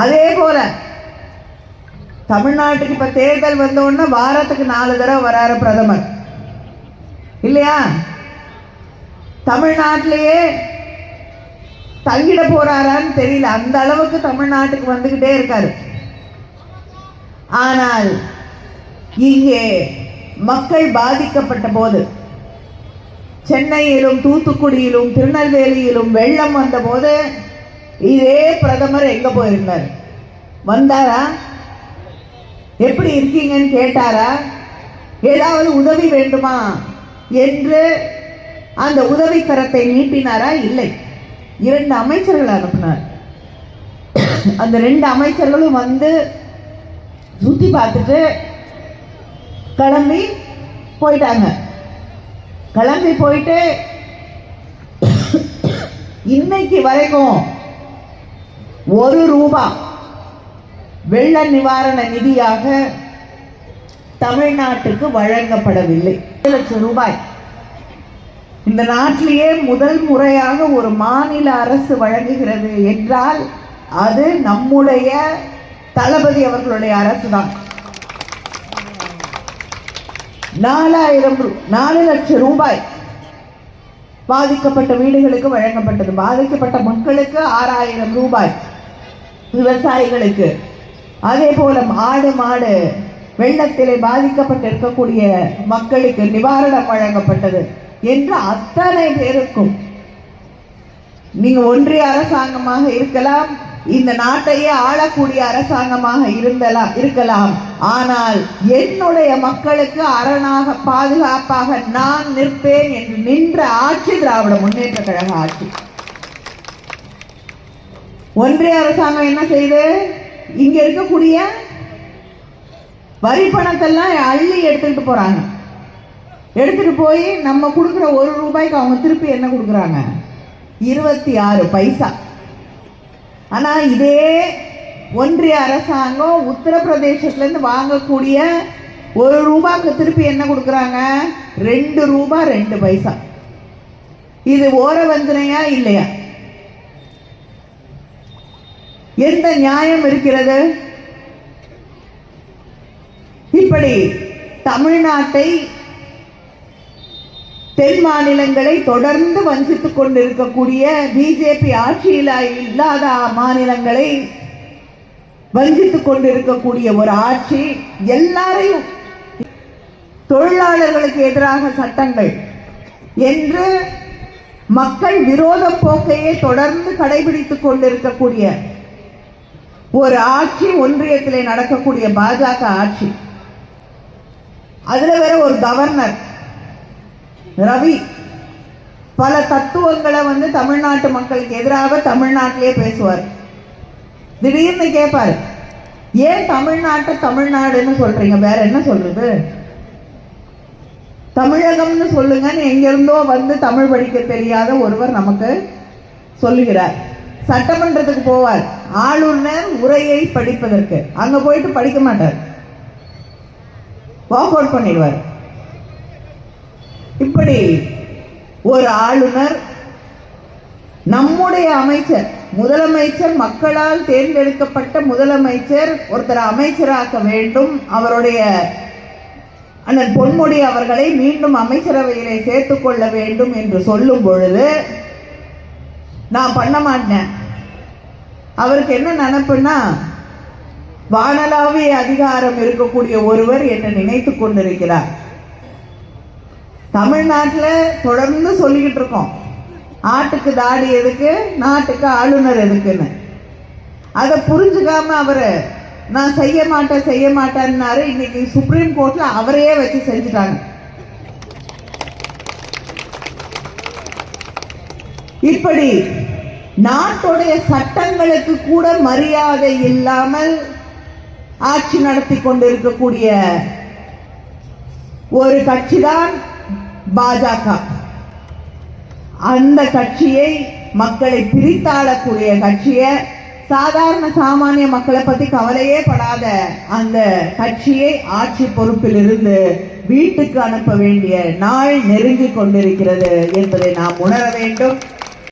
அதே போல தமிழ்நாட்டுக்கு இப்ப தேர்தல் வந்த உடனே வாரத்துக்கு நாலு தடவை வராரு பிரதமர். இல்லையா? தமிழ்நாட்டிலேயே தங்கிட போறாரான்னு தெரியல. அந்த அளவுக்கு தமிழ்நாட்டுக்கு வந்துகிட்டே இருக்காரு. ஆனால் இங்கே மக்கள் பாதிக்கப்பட்ட போது சென்னையிலும் தூத்துக்குடியிலும் திருநெல்வேலியிலும் வெள்ளம் வந்தபோது இதே பிரதமர் எங்க போயிருந்தார்? வந்தாரா? எப்படி இருக்கீங்கன்னு கேட்டாரா? ஏதாவது உதவி வேண்டுமா? என்று அந்த உதவி கரத்தை நீட்டினாரா? இல்லை. இரண்டு அமைச்சர்கள் அனுப்பினார். அந்த ரெண்டு அமைச்சர்களும் வந்து சுத்தி பார்த்துட்டு கிளம்பி போயிட்டாங்க. கிளம்பி போயிட்டு இன்னைக்கு வரைக்கும் ஒரு ரூபா வெள்ள நிவாரண நிதியாக தமிழ்நாட்டுக்கு வழங்கப்படவில்லை. லட்சம் ரூபாய். இந்த நாட்டிலேயே முதல் முறையாக ஒரு மாநில அரசு வழங்குகிறது என்றால் அது நம்முடைய தளபதி அவர்களுடைய அரசு தான் நாலாயிரம் ரூ- நாலு லட்சம் ரூபாய் பாதிக்கப்பட்ட வீடுகளுக்கு வழங்கப்பட்டது. பாதிக்கப்பட்ட மக்களுக்கு ஆறாயிரம் ரூபாய். விவசாயிகளுக்கு. அதே போல ஆடு மாடு வெள்ளத்திலே பாதிக்கப்பட்டிருக்கக்கூடிய மக்களுக்கு நிவாரணம் வழங்கப்பட்டது என்று அத்தனை பேருக்கும். நீங்க ஒன்றிய அரசாங்கமாக இருக்கலாம் இந்த நாட்டையே ஆளக்கூடிய அரசாங்கமாக இருந்தலாம் இருக்கலாம். ஆனால் என்னுடைய மக்களுக்கு அரணாக பாதுகாப்பாக நான் நிற்பேன் என்று நின்ற ஆட்சி திராவிட முன்னேற்ற கழக ஆட்சி. ஒன்றிய அரசாங்கம் என்ன செய்யுது இங்க இருக்கக்கூடிய வரி பணத்தெல்லாம் அள்ளி எடுத்துக்கிட்டு போறாங்க. எடுத்துட்டு போய் நம்ம கொடுக்குற ஒரு ரூபாய்க்கு அவங்க திருப்பி என்ன கொடுக்குறாங்க? இருபத்தி ஆறு பைசா. ஆனா இதே ஒன்றிய அரசாங்கம் உத்தரப்பிரதேசத்துல இருந்து வாங்கக்கூடிய ஒரு ரூபாய்க்கு திருப்பி என்ன கொடுக்குறாங்க? ரெண்டு ரூபாய் ரெண்டு பைசா. இது ஓர வஞ்சனையா இல்லையா? எந்த நியாயம் இருக்கிறது? இப்படி தமிழ்நாட்டை தென் மாநிலங்களை தொடர்ந்து வஞ்சித்துக் கொண்டிருக்கக்கூடிய பிஜேபி ஆட்சியில் இல்லாத மாநிலங்களை வஞ்சித்துக் கொண்டிருக்கக்கூடிய ஒரு ஆட்சி எல்லாரையும் தொழிலாளர்களுக்கு எதிராக சட்டங்கள் என்று மக்கள் விரோத போக்கையே தொடர்ந்து கடைபிடித்துக் கொண்டிருக்கக்கூடிய ஒரு ஆட்சி ஒன்றியத்திலே நடக்கக்கூடிய பாஜக ஆட்சி. அதுல வேற ஒரு கவர்னர் ரவி. பல தத்துவங்களை வந்து தமிழ்நாட்டு மக்களுக்கு எதிராக தமிழ்நாட்டிலே பேசுவார். திடீர்னு கேட்பார் ஏன் தமிழ்நாட்டை தமிழ்நாடுன்னு சொல்றீங்க? வேற என்ன சொல்றது? தமிழகம்னு சொல்லுங்கன்னு எங்கிருந்தோ வந்து தமிழ் படிக்க தெரியாத ஒருவர் நமக்கு சொல்லுகிறார். சட்டமன்றத்துக்கு போவார். ஆளுநர் உரையை படிப்பதற்கு. அங்க போயிட்டு படிக்க மாட்டார். வாக் அவுட் பண்ணிடுவார். இப்படி ஒரு ஆளுநர் நம்முடைய அமைச்சர் முதலமைச்சர் மக்களால் தேர்ந்தெடுக்கப்பட்ட முதலமைச்சர் ஒருத்தர் அமைச்சராக்க வேண்டும். அவருடைய அண்ணன் பொன்முடி அவர்களை மீண்டும் அமைச்சரவையிலே சேர்த்துக் கொள்ள வேண்டும் என்று சொல்லும் பொழுது நான் பண்ண மாட்டேன். அவருக்கு என்ன நினப்புன்னா வானலாவிய அதிகாரம் இருக்கக்கூடிய ஒருவர் என்று நினைத்து கொண்டிருக்கிறார். தமிழ்நாட்டில் தொடர்ந்து சொல்லிக்கிட்டு இருக்கோம். ஆட்டுக்கு தாடி எதுக்கு நாட்டுக்கு ஆளுநர் எதுக்குன்னு. அதை புரிஞ்சுக்காம அவரு நான் செய்ய மாட்டேன் செய்ய மாட்டேன்னாரு இன்னைக்கு சுப்ரீம் கோர்ட்ல அவரையே வச்சு செஞ்சுட்டாங்க. இப்படி நாட்டுடைய சட்டங்களுக்கு கூட மரியாதை இல்லாமல் ஆட்சி நடத்தி கொண்டிருக்கக்கூடிய ஒரு கட்சிதான் பாஜக. அந்த கட்சியை மக்களை பிரித்தாளக்கூடிய கட்சியை சாதாரண சாமானிய மக்களை பத்தி கவலையே படாத அந்த கட்சியை ஆட்சி பொறுப்பில் இருந்து வீட்டுக்கு அனுப்ப வேண்டிய நாள் நெருங்கி கொண்டிருக்கிறது என்பதை நாம் உணர வேண்டும்.